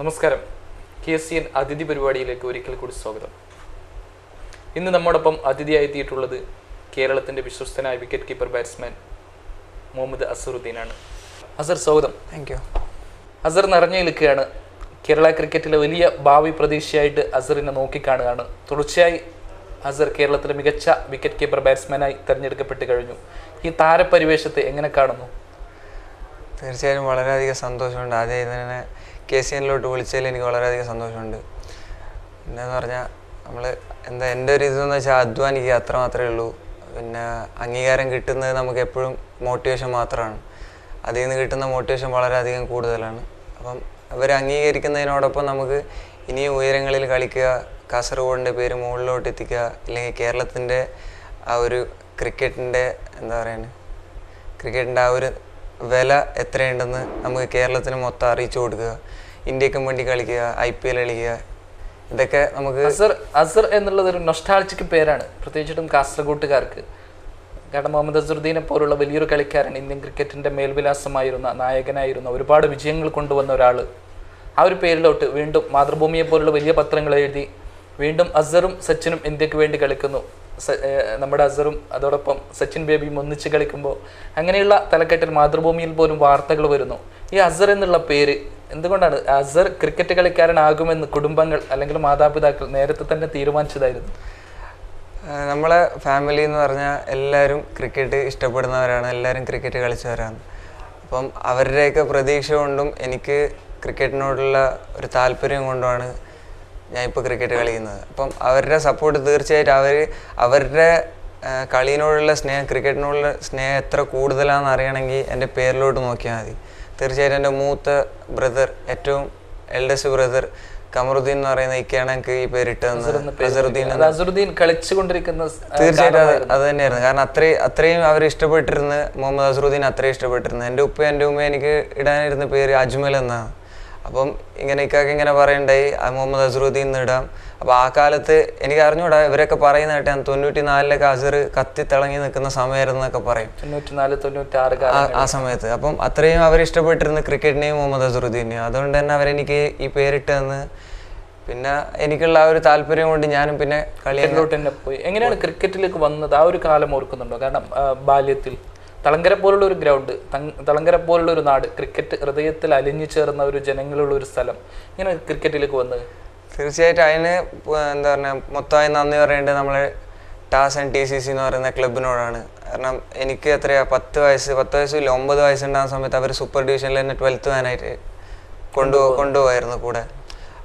നമസ്കാരം. K C N അതിഥി പരിപാടിയിലേക്ക് ഒരിക്കൽ കൂടി സ്വാഗതം. ഇന്ന് നമ്മോടൊപ്പം അതിഥിയായി എത്തിയിട്ടുള്ളത് കേരളത്തിന്റെ വിശ്വസ്തനായ വിക്കറ്റ് കീപ്പർ ബാറ്റ്സ്മാൻ മുഹമ്മദ് അസറുദ്ദീനാണ്. അസർ സ്വാഗതം. താങ്ക് യു അസർ നിറഞ്ഞു നിൽക്കുകയാണ്. കേരള ക്രിക്കറ്റിലെ വലിയ ഭാവി പ്രതീക്ഷയായിട്ട് അസറിനെ നോക്കിക്കാണുകയാണ്. തുടർച്ചയായി അസർ കേരളത്തിലെ മികച്ച വിക്കറ്റ് കീപ്പർ ബാറ്റ്സ്മാനായി തിരഞ്ഞെടുക്കപ്പെട്ട് കഴിഞ്ഞു. ഈ താരപരിവേഷത്തെ എങ്ങനെ കാണുന്നു? തീർച്ചയായും വളരെയധികം സന്തോഷമുണ്ട്. ആദ്യം തന്നെ കെ സി എന്നിലോട്ട് വിളിച്ചതിൽ എനിക്ക് വളരെയധികം സന്തോഷമുണ്ട്. പിന്നെയെന്ന് പറഞ്ഞാൽ നമ്മൾ എന്താ എന്റെ ഒരു ഇതെന്ന് വെച്ചാൽ അധ്വാനിക്കുക അത്ര മാത്രമേ ഉള്ളൂ. പിന്നെ അംഗീകാരം കിട്ടുന്നത് നമുക്ക് എപ്പോഴും മോട്ടിവേഷൻ മാത്രമാണ്. അതിൽ നിന്ന് കിട്ടുന്ന മോട്ടിവേഷൻ വളരെയധികം കൂടുതലാണ്. അപ്പം അവർ അംഗീകരിക്കുന്നതിനോടൊപ്പം നമുക്ക് ഇനിയും ഉയരങ്ങളിൽ കളിക്കുക കാസർഗോഡിന്റെ പേര് മുകളിലോട്ട് എത്തിക്കുക ഇല്ലെങ്കിൽ കേരളത്തിന്റെ ആ ഒരു ക്രിക്കറ്റിന്റെ എന്താ പറയുന്നത് ക്രിക്കറ്റിന്റെ ആ ഒരു വില എത്രയുണ്ടെന്ന് നമുക്ക് കേരളത്തിന് മൊത്തം അറിയിച്ചു കൊടുക്കുക. ഇന്ത്യക്കും വേണ്ടി കളിക്കുക ഐ പി എൽ കളിക്കുക ഇതൊക്കെ നമുക്ക് അസർ അസർ എന്നുള്ളത് ഒരു നൊസ്റ്റാൾജിക് പേരാണ്. പ്രത്യേകിച്ചിട്ടും കാസർഗോട്ടുകാർക്ക്. കാരണം മുഹമ്മദ് അസറുദ്ദീനെ പോലുള്ള വലിയൊരു കളിക്കാരൻ ഇന്ത്യൻ ക്രിക്കറ്റിന്റെ മേൽവിലാസമായിരുന്ന നായകനായിരുന്ന ഒരുപാട് വിജയങ്ങൾ കൊണ്ടുവന്ന ഒരാൾ ആ ഒരു പേരിലോട്ട് വീണ്ടും മാതൃഭൂമിയെ പോലുള്ള വലിയ പത്രങ്ങൾ എഴുതി വീണ്ടും അസറും സച്ചിനും ഇന്ത്യയ്ക്ക് വേണ്ടി കളിക്കുന്നു. നമ്മുടെ അസറും അതോടൊപ്പം സച്ചിൻ ബേബിയും ഒന്നിച്ച് കളിക്കുമ്പോൾ അങ്ങനെയുള്ള തലക്കെട്ടിൽ മാതൃഭൂമിയിൽ പോലും വാർത്തകൾ വരുന്നു. ഈ അസർ എന്നുള്ള പേര് എന്തുകൊണ്ടാണ്? അസർ ക്രിക്കറ്റ് കളിക്കാരനാകുമെന്ന് കുടുംബങ്ങൾ അല്ലെങ്കിൽ മാതാപിതാക്കൾ നേരത്തെ തന്നെ തീരുമാനിച്ചതായിരുന്നു. നമ്മളെ ഫാമിലി എന്ന് പറഞ്ഞാൽ എല്ലാവരും ക്രിക്കറ്റ് ഇഷ്ടപ്പെടുന്നവരാണ് എല്ലാവരും ക്രിക്കറ്റ് കളിച്ചവരാണ്. അപ്പം അവരുടെയൊക്കെ പ്രതീക്ഷ കൊണ്ടും എനിക്ക് ക്രിക്കറ്റിനോടുള്ള ഒരു താല്പര്യം കൊണ്ടുമാണ് ഞാൻ ഇപ്പോൾ ക്രിക്കറ്റ് കളിക്കുന്നത്. അപ്പം അവരുടെ സപ്പോർട്ട് തീർച്ചയായിട്ടും അവർ അവരുടെ കളിനോടുള്ള സ്നേഹം ക്രിക്കറ്റിനോടുള്ള സ്നേഹം എത്ര കൂടുതലാണെന്ന് അറിയണമെങ്കിൽ എന്റെ പേരിലോട്ട് നോക്കിയാൽ മതി. തീർച്ചയായിട്ടും എന്റെ മൂത്ത ബ്രദർ ഏറ്റവും എൽഡസ്റ്റ് ബ്രദർ കമറുദ്ദീൻ എന്ന് പറയുന്ന ഇക്കയാണ് എനിക്ക് ഈ പേരിട്ട് അസറുദ്ദീൻ കളിച്ചുകൊണ്ടിരിക്കുന്ന തീർച്ചയായിട്ടും. അത് തന്നെയായിരുന്നു. കാരണം അത്രയും അത്രയും അവർ ഇഷ്ടപ്പെട്ടിരുന്നു മുഹമ്മദ് അസറുദ്ദീൻ അത്രയും ഇഷ്ടപ്പെട്ടിരുന്നു എന്റെ ഉപ്പ എന്റെ ഉമ്മ എനിക്ക് ഇടാനിരുന്ന പേര് അജ്മൽ എന്നാണ്. അപ്പം ഇങ്ങനെ ഇക്കൊക്കെ ഇങ്ങനെ പറയണ്ടായി. ആ മുഹമ്മദ് അസറുദ്ദീൻ ഇടാം. അപ്പോൾ ആ കാലത്ത് എനിക്ക് അറിഞ്ഞൂടാ ഇവരൊക്കെ പറയുന്നതായിട്ട് ഞാൻ തൊണ്ണൂറ്റി നാലിലൊക്കെ അസർ കത്തി തിളങ്ങി നിൽക്കുന്ന സമയമായിരുന്നു എന്നൊക്കെ പറയും. തൊണ്ണൂറ്റിനാല് തൊണ്ണൂറ്റാറ് ആ- സമയത്ത്. അപ്പം അത്രയും അവർ ഇഷ്ടപ്പെട്ടിരുന്ന ക്രിക്കറ്റിനെയും മുഹമ്മദ് അസറുദ്ദീനെയും അതുകൊണ്ട് തന്നെ അവരെനിക്ക് ഈ പേരിട്ട് തന്ന്. പിന്നെ എനിക്കുള്ള ആ ഒരു താല്പര്യം കൊണ്ട് ഞാനും പിന്നെ കളിയിലോട്ട് തന്നെ പോയി. എങ്ങനെയാണ് ക്രിക്കറ്റിലേക്ക് വന്നത്? ആ ഒരു കാലം ഓർക്കുന്നുണ്ടോ? കാരണം ബാല്യത്തിൽ. തളങ്കര പോലുള്ള ഒരു ഗ്രൗണ്ട് തളങ്കര പോലുള്ള ഒരു നാട് ക്രിക്കറ്റ് ഹൃദയത്തിൽ അലിഞ്ഞു ചേർന്ന ഒരു ജനങ്ങളുള്ള ഒരു സ്ഥലം ഇങ്ങനെ ക്രിക്കറ്റിലേക്ക് വന്നത് തീർച്ചയായിട്ടും അതിന് എന്താ പറയുക മൊത്തമായി നന്ദി പറയേണ്ടത് നമ്മൾ TAS and T C C എന്ന് പറയുന്ന ക്ലബിനോടാണ്. കാരണം എനിക്ക് എത്രയാ പത്ത് വയസ്സ് പത്ത് വയസ്സില്ല ഒമ്പത് വയസ്സുണ്ടാകുന്ന സമയത്ത് അവർ സൂപ്പർ ഡിവിഷനിൽ തന്നെ ട്വൽത്ത് മാനായിട്ട് കൊണ്ടു കൊണ്ടുപോകായിരുന്നു കൂടെ.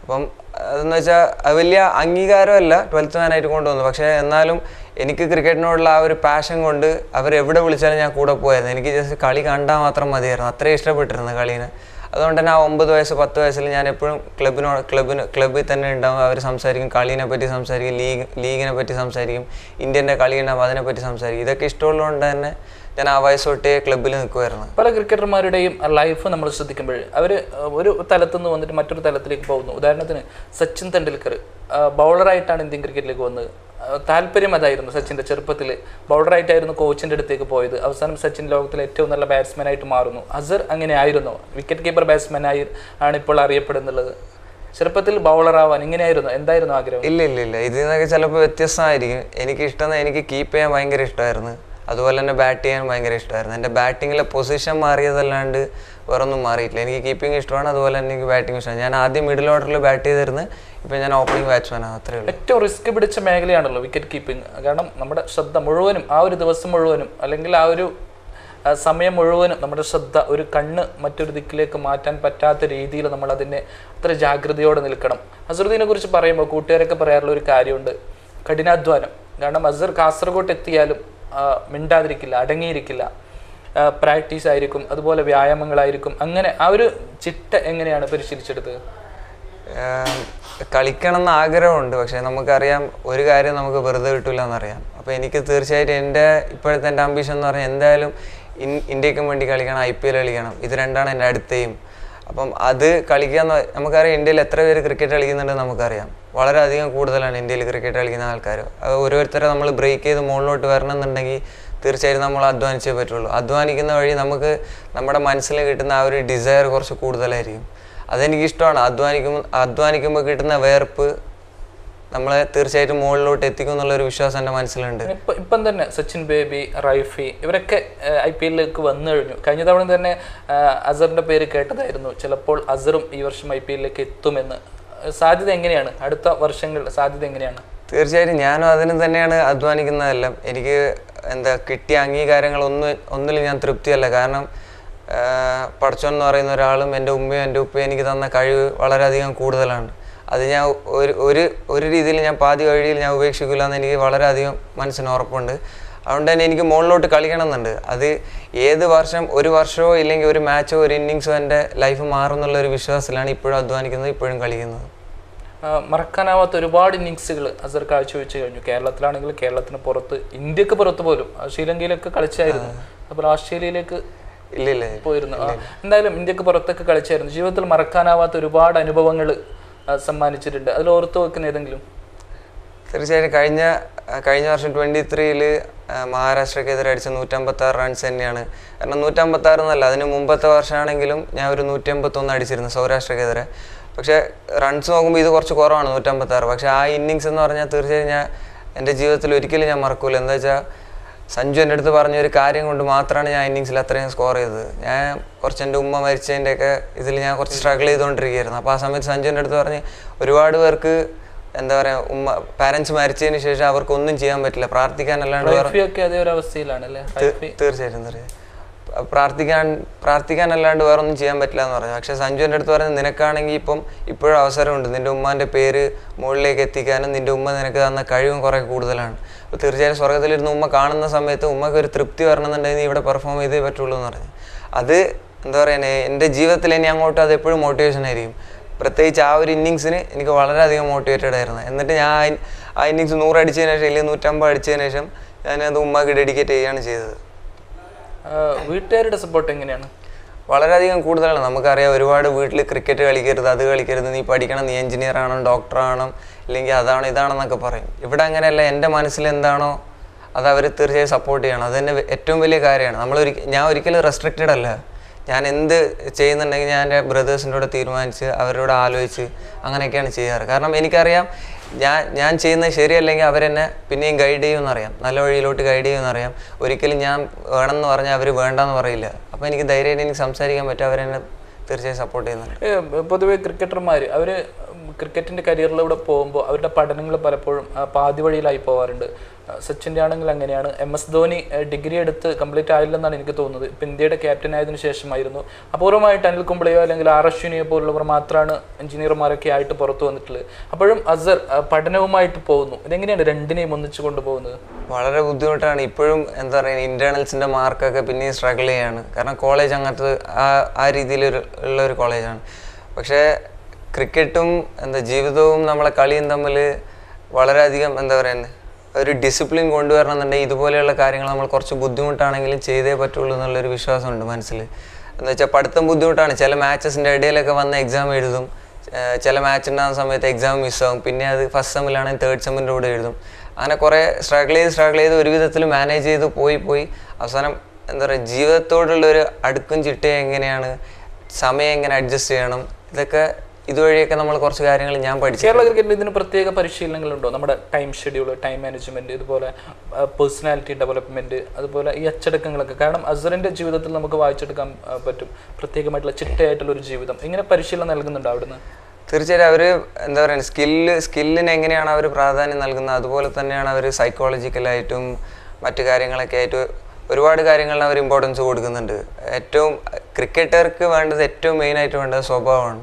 അപ്പം അതെന്ന് വെച്ചാൽ വലിയ അംഗീകാരമല്ല ട്വൽത്ത് മാനായിട്ട് കൊണ്ടുവന്നു. പക്ഷേ എന്നാലും എനിക്ക് ക്രിക്കറ്റിനോടുള്ള ആ ഒരു പാഷൻ കൊണ്ട് അവർ എവിടെ വിളിച്ചാലും ഞാൻ കൂടെ പോയായിരുന്നു. എനിക്ക് ജസ്റ്റ് കളി കണ്ടാൽ മാത്രം മതിയായിരുന്നു. അത്രയും ഇഷ്ടപ്പെട്ടിരുന്നു കളീനെ. അതുകൊണ്ട് തന്നെ ആ ഒമ്പത് വയസ്സ് പത്ത് വയസ്സിൽ ഞാൻ എപ്പോഴും ക്ലബിനോട് ക്ലബിന് ക്ലബ്ബിൽ തന്നെ ഉണ്ടാവും. അവർ സംസാരിക്കും. കളീനെ പറ്റി സംസാരിക്കും. ലീഗ് ലീഗിനെ പറ്റി സംസാരിക്കും. ഇന്ത്യന്റെ കളി ഉണ്ടാവും. അതിനെപ്പറ്റി സംസാരിക്കും. ഇതൊക്കെ ഇഷ്ടമുള്ളതുകൊണ്ട് തന്നെ ഞാൻ ആ വയസ്സ് തൊട്ടേ ക്ലബ്ബിൽ നിൽക്കുമായിരുന്നു പല ക്രിക്കറ്റർമാരുടെയും ലൈഫ് നമ്മൾ ശ്രദ്ധിക്കുമ്പോൾ അവർ ഒരു തലത്തു നിന്ന് വന്നിട്ട് മറ്റൊരു തലത്തിലേക്ക് പോകുന്നു. ഉദാഹരണത്തിന് സച്ചിൻ തെണ്ടുൽക്കർ ബൗളറായിട്ടാണ് ഇന്ത്യൻ ക്രിക്കറ്റിലേക്ക് വന്നത്. താല്പര്യം അതായിരുന്നു സച്ചിന്റെ ചെറുപ്പത്തിൽ ബൗളറായിട്ടായിരുന്നു കോച്ചിന്റെ അടുത്തേക്ക് പോയത്. അവസാനം സച്ചിൻ ലോകത്തിലെ ഏറ്റവും നല്ല ബാറ്റ്സ്മാനായിട്ട് മാറുന്നു. അസർ അങ്ങനെ ആയിരുന്നു. വിക്കറ്റ് കീപ്പർ ബാറ്റ്സ്മാൻ ആയി ആണ് ഇപ്പോൾ അറിയപ്പെടുന്നുള്ളത്. ചെറുപ്പത്തിൽ ബൗളർ ആവാൻ ഇങ്ങനെയായിരുന്നു. എന്തായിരുന്നു ആഗ്രഹം? ഇല്ല ഇല്ല ഇല്ല ഇതിൽ നിന്നൊക്കെ ചിലപ്പോൾ വ്യത്യസ്തമായിരിക്കും. എനിക്ക് ഇഷ്ടം എനിക്ക് കീപ്പ് ചെയ്യാൻ ഭയങ്കര ഇഷ്ടമായിരുന്നു. അതുപോലെ തന്നെ ബാറ്റ് ചെയ്യാൻ ഭയങ്കര ഇഷ്ടമായിരുന്നു എന്റെ ബാറ്റിങ്ങിലെ പൊസിഷൻ മാറിയതല്ലാണ്ട് വേറൊന്നും മാറിയിട്ടില്ല. എനിക്ക് കീപ്പിംഗ് ഇഷ്ടമാണ് അതുപോലെ തന്നെ എനിക്ക് ബാറ്റിംഗ് ഇഷ്ടമാണ്. ഞാൻ ആദ്യം മിഡിൽ ഓർഡറിൽ ബാറ്റ് ചെയ്തിരുന്നു ഇപ്പം ഞാൻ ഓപ്പണിംഗ് ബാറ്റ്സ്മാനാണ് അത്രേ ഉള്ളൂ. ഏറ്റവും റിസ്ക് പിടിച്ച മേഖലയാണല്ലോ വിക്കറ്റ് കീപ്പിംഗ് കാരണം നമ്മുടെ ശ്രദ്ധ മുഴുവനും ആ ഒരു ദിവസം മുഴുവനും അല്ലെങ്കിൽ ആ ഒരു സമയം മുഴുവനും നമ്മുടെ ശ്രദ്ധ ഒരു കണ്ണ് മറ്റൊരു ദിക്കിലേക്ക് മാറ്റാൻ പറ്റാത്ത രീതിയിൽ നമ്മൾ അതിനെ അത്ര ജാഗ്രതയോടെ നിൽക്കണം. അസറുദ്ദീനെ കുറിച്ച് പറയുമ്പോൾ കൂട്ടുകാരൊക്കെ പറയാറുള്ള ഒരു കാര്യമുണ്ട്. കഠിനാധ്വാനം. കാരണം അസർ കാസർഗോട്ട് എത്തിയാലും മിണ്ടാതിരിക്കില്ല അടങ്ങിയിരിക്കില്ല. പ്രാക്ടീസ് ആയിരിക്കും അതുപോലെ വ്യായാമങ്ങളായിരിക്കും. അങ്ങനെ ആ ഒരു ചിട്ട എങ്ങനെയാണ് പരിശീലിച്ചെടുത്തത് കളിക്കണം എന്ന് ആഗ്രഹമുണ്ട് പക്ഷേ നമുക്കറിയാം ഒരു കാര്യം നമുക്ക് വെറുതെ കിട്ടില്ല എന്നറിയാം അപ്പോൾ എനിക്ക് തീർച്ചയായിട്ടും എന്റെ ഇപ്പോഴത്തെ എന്റെ അംബീഷൻ എന്ന് പറഞ്ഞാൽ എന്തായാലും ഇന്ത്യക്കും വേണ്ടി കളിക്കണം ഐ പി എൽ കളിക്കണം. ഇത് രണ്ടാണ് എന്റെ അടുത്ത അപ്പം അത് കളിക്കാന്ന് നമുക്കറിയാം ഇന്ത്യയിൽ എത്ര പേര് ക്രിക്കറ്റ് കളിക്കുന്നുണ്ടെന്ന് നമുക്കറിയാം. വളരെയധികം കൂടുതലാണ് ഇന്ത്യയിൽ ക്രിക്കറ്റ് കളിക്കുന്ന ആൾക്കാർ ഓരോരുത്തരെ നമ്മൾ ബ്രേക്ക് ചെയ്ത് മുകളിലോട്ട് വരണം എന്നുണ്ടെങ്കിൽ തീർച്ചയായും നമ്മൾ അധ്വാനിച്ചേ പറ്റുള്ളൂ. അധ്വാനിക്കുന്ന വഴി നമുക്ക് നമ്മുടെ മനസ്സിൽ കിട്ടുന്ന ആ ഒരു ഡിസയർ കുറച്ച് കൂടുതലായിരിക്കും. അതെനിക്കിഷ്ടമാണ് അധ്വാനിക്കുമ്പോൾ അധ്വാനിക്കുമ്പോൾ കിട്ടുന്ന വേർപ്പ് നമ്മളെ തീർച്ചയായിട്ടും മുകളിലോട്ട് എത്തിക്കും എന്നുള്ളൊരു വിശ്വാസം എന്റെ മനസ്സിലുണ്ട്. ഇപ്പൊ ഇപ്പം തന്നെ സച്ചിൻ ബേബി റൈഫി ഇവരൊക്കെ ഐ പി എല്ലിലേക്ക് വന്നു കഴിഞ്ഞു. കഴിഞ്ഞ തവണ തന്നെ അസറിന്റെ അസറിന്റെ പേര് കേട്ടതായിരുന്നു. ചിലപ്പോൾ അസറും ഈ വർഷം ഐ പി എല്ലിലേക്ക് എത്തുമെന്ന്. സാധ്യത എങ്ങനെയാണ്? അടുത്ത വർഷങ്ങളിൽ സാധ്യത എങ്ങനെയാണ്? തീർച്ചയായിട്ടും ഞാനും അതിന് തന്നെയാണ് അധ്വാനിക്കുന്നതെല്ലാം. എനിക്ക് എന്താ കിട്ടിയ അംഗീകാരങ്ങൾ ഒന്ന് ഒന്നിലും ഞാൻ തൃപ്തിയല്ല. കാരണം ആഹ് എന്ന് പറയുന്ന ഒരാളും എന്റെ ഉമ്മയും എന്റെ ഉപ്പയും എനിക്ക് തന്ന കഴിവ് വളരെയധികം കൂടുതലാണ്. അത് ഞാൻ ഒരു ഒരു ഒരു രീതിയിൽ ഞാൻ പാതി വഴിയിൽ ഞാൻ ഉപേക്ഷിക്കില്ല എന്ന് എനിക്ക് വളരെയധികം മനസ്സിന് ഉറപ്പുണ്ട്. അതുകൊണ്ട് തന്നെ എനിക്ക് മുകളിലോട്ട് കളിക്കണം എന്നുണ്ട് അത് ഏത് വർഷം ഒരു വർഷമോ ഇല്ലെങ്കിൽ ഒരു മാച്ചോ ഒരു ഇന്നിങ്സോ എന്റെ ലൈഫ് മാറും എന്നുള്ള ഒരു വിശ്വാസത്തിലാണ് ഇപ്പോഴും അധ്വാനിക്കുന്നത് ഇപ്പോഴും കളിക്കുന്നത്. മറക്കാനാവാത്ത ഒരുപാട് ഇന്നിങ്സുകൾ അസർ കാഴ്ചവെച്ച് കഴിഞ്ഞു. കേരളത്തിലാണെങ്കിൽ കേരളത്തിന് പുറത്ത് ഇന്ത്യയ്ക്ക് പുറത്ത് പോലും ശ്രീലങ്കയിലൊക്കെ കളിച്ചായിരുന്നു. അപ്പോൾ ഓസ്ട്രേലിയയിലേക്ക് പോയിരുന്നു. എന്തായാലും ഇന്ത്യയ്ക്ക് പുറത്തൊക്കെ കളിച്ചായിരുന്നു. ജീവിതത്തിൽ മറക്കാനാവാത്ത ഒരുപാട് അനുഭവങ്ങൾ സമ്മാനിച്ചിട്ടുണ്ട്. അതിൽ ഓർത്തു വെക്കുന്ന ഏതെങ്കിലും? തീർച്ചയായും കഴിഞ്ഞ കഴിഞ്ഞ വർഷം ട്വന്റി ത്രീയിൽ മഹാരാഷ്ട്രക്കെതിരെ അടിച്ച നൂറ്റമ്പത്തി ആറ് റൺസ് തന്നെയാണ്. കാരണം നൂറ്റമ്പത്തി ആറ് എന്നല്ല അതിന് മുമ്പത്തെ വർഷമാണെങ്കിലും ഞാൻ ഒരു നൂറ്റമ്പത്തൊന്ന് അടിച്ചിരുന്നു സൗരാഷ്ട്രക്കെതിരെ. പക്ഷേ റൺസ് നോക്കുമ്പോൾ ഇത് കുറച്ച് കുറവാണ് നൂറ്റമ്പത്തി ആറ് പക്ഷേ ആ ഇന്നിങ്സ് എന്ന് പറഞ്ഞാൽ തീർച്ചയായും ഞാൻ എന്റെ ജീവിതത്തിൽ ഒരിക്കലും ഞാൻ മറക്കൂല. എന്താ വെച്ചാൽ സഞ്ജു എന്റെ അടുത്ത് പറഞ്ഞ ഒരു കാര്യം കൊണ്ട് മാത്രമാണ് ഞാൻ ഇന്നിങ്സിൽ അത്രയും സ്കോർ ചെയ്തത്. ഞാൻ കുറച്ച് എന്റെ ഉമ്മ മരിച്ചതിന്റെയൊക്കെ ഇതിൽ ഞാൻ കുറച്ച് സ്ട്രഗിൾ ചെയ്തുകൊണ്ടിരിക്കുകയായിരുന്നു. അപ്പോൾ ആ സമയത്ത് സഞ്ജു എന്റെ അടുത്ത് പറഞ്ഞ് ഒരുപാട് പേർക്ക് എന്താ പറയുക ഉമ്മ പാരൻസ് മരിച്ചതിന് ശേഷം അവർക്ക് ഒന്നും ചെയ്യാൻ പറ്റില്ല. പ്രാർത്ഥിക്കാനല്ലാണ്ട് തീർച്ചയായിട്ടും തീർച്ചയായിട്ടും. തീർച്ചയായും പ- പ്രാർത്ഥിക്കാൻ പ്രാർത്ഥിക്കാനല്ലാണ്ട് വേറെ ഒന്നും ചെയ്യാൻ പറ്റില്ല എന്ന് പറഞ്ഞു. പക്ഷെ സഞ്ജു എന്റെ അടുത്ത് പറഞ്ഞു നിനക്കാണെങ്കിൽ ഇപ്പം ഇപ്പോഴും അവസരമുണ്ട്. നിന്റെ ഉമ്മാന്റെ പേര് മുകളിലേക്ക് എത്തിക്കാനും നിന്റെ ഉമ്മ നിനക്ക് തന്ന കഴിവും കുറേ കൂടുതലാണ്. അപ്പോൾ തീർച്ചയായും സ്വർഗത്തിലിരുന്ന് ഉമ്മ കാണുന്ന സമയത്ത് ഉമ്മക്ക് ഒരു തൃപ്തി വരണമെന്നുണ്ടെങ്കിൽ നീ ഇവിടെ പെർഫോം ചെയ്തേ പറ്റുള്ളൂ എന്ന് പറഞ്ഞു. അത് എന്താ പറയുക എന്റെ ജീവിതത്തിൽ ഇനി അങ്ങോട്ട് അത് എപ്പോഴും മോട്ടിവേഷൻ ആയിരിക്കും. പ്രത്യേകിച്ച് ആ ഒരു ഇന്നിങ്സിന് എനിക്ക് വളരെയധികം മോട്ടിവേറ്റഡ് ആയിരുന്നു. എന്നിട്ട് ഞാൻ ആ ഇന്നിങ്സ് നൂറ് അടിച്ചതിന് ശേഷം ഇല്ലെങ്കിൽ നൂറ്റമ്പത് അടിച്ചതിന് ശേഷം ഞാനത് ഉമ്മക്ക് ഡെഡിക്കേറ്റ് ചെയ്യുകയാണ് ചെയ്തത്. വീട്ടുകാരുടെ സപ്പോർട്ട് എങ്ങനെയാണ്? വളരെയധികം കൂടുതലാണ്. നമുക്കറിയാം ഒരുപാട് വീട്ടിൽ ക്രിക്കറ്റ് കളിക്കരുത് അത് കളിക്കരുത് നീ പഠിക്കണം നീ എഞ്ചിനീയർ ആണോ ഡോക്ടർ ആണോ ഇല്ലെങ്കിൽ അതാണോ ഇതാണെന്നൊക്കെ പറയും. ഇവിടെ അങ്ങനെയല്ല എന്റെ മനസ്സിൽ എന്താണോ അത് അവർ തീർച്ചയായും സപ്പോർട്ട് ചെയ്യണം. അത് തന്നെ ഏറ്റവും വലിയ കാര്യമാണ്. നമ്മൾ ഞാൻ ഒരിക്കലും റെസ്ട്രിക്റ്റഡ് അല്ല. ഞാൻ എന്ത് ചെയ്യുന്നുണ്ടെങ്കിൽ ഞാൻ എന്റെ ബ്രദേഴ്സിന്റെ കൂടെ തീരുമാനിച്ച് അവരോട് ആലോചിച്ച് അങ്ങനെയൊക്കെയാണ് ചെയ്യാറ്. കാരണം എനിക്കറിയാം ഞാൻ ഞാൻ ചെയ്യുന്നത് ശരിയല്ലെങ്കിൽ അവരെന്നെ പിന്നെയും ഗൈഡ് ചെയ്യുമെന്നറിയാം. നല്ല വഴിയിലോട്ട് ഗൈഡ് ചെയ്യുമെന്നറിയാം. ഒരിക്കലും ഞാൻ വേണമെന്ന് പറഞ്ഞാൽ അവർ വേണ്ടെന്ന് പറയില്ല. അപ്പോൾ എനിക്ക് ധൈര്യമായിട്ട് എനിക്ക് സംസാരിക്കാൻ പറ്റും. അവരെന്നെ തീർച്ചയായും സപ്പോർട്ട് ചെയ്യുന്നുണ്ട്. പൊതുവേ ക്രിക്കറ്റർമാർ അവർ ക്രിക്കറ്റിന്റെ കരിയറിലൂടെ പോകുമ്പോൾ അവരുടെ പഠനങ്ങൾ പലപ്പോഴും പാതി വഴിയിലായി പോകാറുണ്ട് സച്ചിന്റെ ആണെങ്കിൽ അങ്ങനെയാണ്. എം എസ് ധോനി ഡിഗ്രി എടുത്ത് കംപ്ലീറ്റ് ആയില്ലെന്നാണ് എനിക്ക് തോന്നുന്നത്. ഇപ്പം ഇന്ത്യയുടെ ക്യാപ്റ്റൻ ആയതിനു ശേഷമായിരുന്നു. അപൂർവമായിട്ട് അനിൽ കുംബ്ലെയോ അല്ലെങ്കിൽ ആർ അശ്വിനിയോ പോലുള്ളവർ മാത്രമാണ് എഞ്ചിനീയർമാരൊക്കെ ആയിട്ട് പുറത്തു വന്നിട്ടുള്ളത്. അപ്പോഴും അസർ പഠനവുമായിട്ട് പോകുന്നു. ഇതെങ്ങനെയാണ് രണ്ടിനെയും ഒന്നിച്ചു കൊണ്ടുപോകുന്നത്? വളരെ ബുദ്ധിമുട്ടാണ്. ഇപ്പോഴും എന്താ പറയുക ഇന്റേർണൽസിന്റെ മാർക്കൊക്കെ പിന്നെയും സ്ട്രഗിൾ ചെയ്യാണ്. കാരണം കോളേജ് അങ്ങനത്തെ ആ രീതിയിലൊരു ഉള്ള ഒരു കോളേജാണ് പക്ഷേ ക്രിക്കറ്റും എന്താ ജീവിതവും നമ്മളെ കളിയും തമ്മിൽ വളരെയധികം എന്താ പറയുന്നത് ഒരു ഡിസിപ്ലിൻ കൊണ്ടുവരണം എന്നുണ്ടെങ്കിൽ ഇതുപോലെയുള്ള കാര്യങ്ങൾ നമ്മൾ കുറച്ച് ബുദ്ധിമുട്ടാണെങ്കിലും ചെയ്തേ പറ്റുള്ളൂ എന്നുള്ളൊരു വിശ്വാസമുണ്ട് മനസ്സിൽ. എന്ന് വെച്ചാൽ പഠിത്തം ബുദ്ധിമുട്ടാണ്. ചില മാച്ചസിന്റെ ഇടയിലൊക്കെ വന്ന് എക്സാം എഴുതും. ചില മാച്ച് ഉണ്ടാകുന്ന സമയത്ത് എക്സാം മിസ്സാവും പിന്നെ അത് ഫസ്റ്റ് സെമ്മിലാണെങ്കിൽ തേർഡ് സെമ്മിന്റെ കൂടെ എഴുതും. അങ്ങനെ കുറേ സ്ട്രഗിൾ ചെയ്ത് സ്ട്രഗിൾ ചെയ്ത് ഒരു വിധത്തിൽ മാനേജ് ചെയ്ത് പോയി പോയി. അവസാനം എന്താ പറയുക ജീവിതത്തോടുള്ള ഒരു അടുക്കും ചിട്ടയും എങ്ങനെയാണ്? സമയം എങ്ങനെ അഡ്ജസ്റ്റ് ചെയ്യണം? ഇതൊക്കെ ഇതുവഴിയൊക്കെ നമ്മൾ കുറച്ച് കാര്യങ്ങൾ ഞാൻ പഠിച്ചു കേരള ക്രിക്കറ്റിൽ ഇതിന് പ്രത്യേക പരിശീലനങ്ങളുണ്ടോ? നമ്മുടെ ടൈം ഷെഡ്യൂൾ ടൈം മാനേജ്മെന്റ് ഇതുപോലെ പേഴ്സണാലിറ്റി ഡെവലപ്മെന്റ് അതുപോലെ ഈ അച്ചടക്കങ്ങളൊക്കെ. കാരണം അസറിന്റെ ജീവിതത്തിൽ നമുക്ക് വായിച്ചെടുക്കാൻ പറ്റും. പ്രത്യേകമായിട്ടുള്ള ചിട്ടയായിട്ടുള്ള ഒരു ജീവിതം. ഇങ്ങനെ പരിശീലനം നൽകുന്നുണ്ടോ അവിടുന്ന്? തീർച്ചയായും അവർ എന്താ പറയുക സ്കില്ല് സ്കില്ലിന് എങ്ങനെയാണ് അവർ പ്രാധാന്യം നൽകുന്നത്? അതുപോലെ തന്നെയാണ് അവർ സൈക്കോളജിക്കലായിട്ടും മറ്റു കാര്യങ്ങളൊക്കെ ആയിട്ട് ഒരുപാട് കാര്യങ്ങളിൽ അവർ ഇമ്പോർട്ടൻസ് കൊടുക്കുന്നുണ്ട്. ഏറ്റവും ക്രിക്കറ്റർക്ക് വേണ്ടത് ഏറ്റവും മെയിനായിട്ട് വേണ്ടത് സ്വഭാവമാണ്.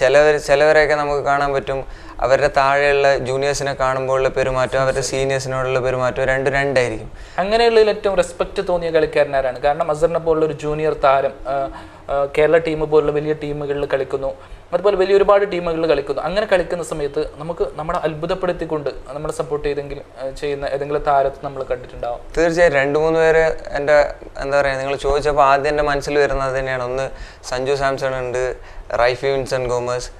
ചിലവർ ചിലവരെയൊക്കെ നമുക്ക് കാണാൻ പറ്റും. അവരുടെ താഴെയുള്ള ജൂനിയേഴ്സിനെ കാണുമ്പോഴുള്ള പെരുമാറ്റം അവരുടെ സീനിയേഴ്സിനോടുള്ള പെരുമാറ്റം രണ്ടും രണ്ടായിരിക്കും. അങ്ങനെയുള്ളതിൽ ഏറ്റവും റെസ്പെക്ട് തോന്നിയ കളിക്കാരനാരാണ് കാരണം അസറിനെ പോലുള്ള ഒരു ജൂനിയർ താരം കേരള ടീം പോലുള്ള വലിയ ടീമുകളിൽ കളിക്കുന്നു. അതുപോലെ വലിയ ഒരുപാട് ടീമുകളിൽ കളിക്കുന്നു. അങ്ങനെ കളിക്കുന്ന സമയത്ത് നമുക്ക് നമ്മളെ അത്ഭുതപ്പെടുത്തിക്കൊണ്ട് നമ്മളെ സപ്പോർട്ട് ചെയ്തെങ്കിലും ചെയ്യുന്ന ഏതെങ്കിലും താരത്തെ നമ്മൾ കണ്ടിട്ടുണ്ടാവും. തീർച്ചയായും രണ്ട് മൂന്ന് പേര് എന്റെ എന്താ പറയുക നിങ്ങൾ ചോദിച്ചപ്പോൾ ആദ്യം എന്റെ മനസ്സിൽ വരുന്നത് തന്നെയാണ്. ഒന്ന് സഞ്ജു സാംസൺ ഉണ്ട് റൈഫി വിൻസൺ ഗോമസ്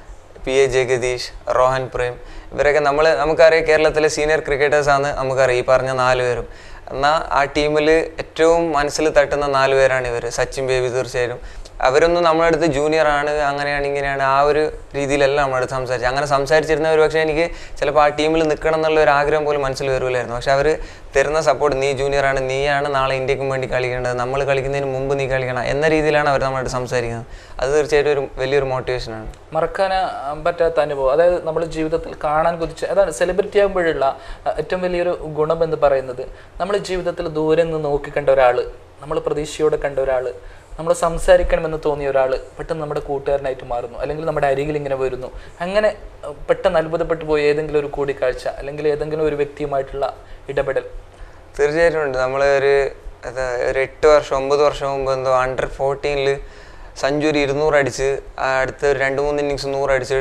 പി എ ജഗദീഷ് റോഹൻ പ്രേം. ഇവരൊക്കെ നമ്മൾ നമുക്കറിയാം കേരളത്തിലെ സീനിയർ ക്രിക്കറ്റേഴ്സാണ് നമുക്കറിയാം ഈ പറഞ്ഞ നാല് പേരും. എന്നാൽ ആ ടീമിൽ ഏറ്റവും മനസ്സിൽ തട്ടുന്ന നാല് പേരാണ് ഇവർ സച്ചിൻ ബേബി തീർച്ചയായും. അവരൊന്നും നമ്മുടെ അടുത്ത് ജൂനിയർ ആണ് അങ്ങനെയാണ് ഇങ്ങനെയാണ് ആ ഒരു രീതിയിലല്ല നമ്മുടെ അടുത്ത് സംസാരിച്ചത്. അങ്ങനെ സംസാരിച്ചിരുന്നവർ പക്ഷേ എനിക്ക് ചിലപ്പോൾ ആ ടീമിൽ നിൽക്കണം എന്നുള്ള ഒരു ആഗ്രഹം പോലും മനസ്സിൽ വരില്ലായിരുന്നു പക്ഷെ അവർ തരുന്ന സപ്പോർട്ട് നീ ജൂനിയർ ആണ് നീയാണ് നാളെ ഇന്ത്യക്കും വേണ്ടി കളിക്കേണ്ടത് നമ്മൾ കളിക്കുന്നതിന് മുമ്പ് നീ കളിക്കണം എന്ന രീതിയിലാണ് അവർ നമ്മുടെ അടുത്ത് സംസാരിക്കുന്നത്. അത് തീർച്ചയായിട്ടും ഒരു വലിയൊരു മോട്ടിവേഷനാണ് മറക്കാൻ പറ്റാത്ത അനുഭവം. അതായത് നമ്മൾ ജീവിതത്തിൽ കാണാൻ കുതിച്ച് അതാണ് സെലിബ്രിറ്റി ആകുമ്പോഴുള്ള ഏറ്റവും വലിയൊരു ഗുണം എന്ന് പറയുന്നത് നമ്മൾ ജീവിതത്തിൽ ദൂരെ നിന്ന് നോക്കി കണ്ട ഒരാൾ നമ്മൾ പ്രതീക്ഷയോടെ കണ്ട ഒരാൾ നമ്മൾ സംസാരിക്കണമെന്ന് തോന്നിയ ഒരാൾ പെട്ടെന്ന് നമ്മുടെ കൂട്ടുകാരനായിട്ട് മാറുന്നു. അല്ലെങ്കിൽ നമ്മുടെ അരികിൽ ഇങ്ങനെ വരുന്നു. അങ്ങനെ പെട്ടെന്ന് അത്ഭുതപ്പെട്ടു പോയ ഏതെങ്കിലും ഒരു കൂടിക്കാഴ്ച അല്ലെങ്കിൽ ഏതെങ്കിലും ഒരു വ്യക്തിയുമായിട്ടുള്ള ഇടപെടൽ. തീർച്ചയായിട്ടും ഉണ്ട്. നമ്മൾ ഒരു ഒരു എട്ട് വർഷം ഒമ്പത് വർഷം മുമ്പ് എന്തോ അണ്ടർ ഫോർട്ടീനിൽ സഞ്ചുരി ഇരുന്നൂറ് അടിച്ച് അടുത്ത രണ്ട് മൂന്ന് ഇന്നിങ്സ് നൂറ് അടിച്ച്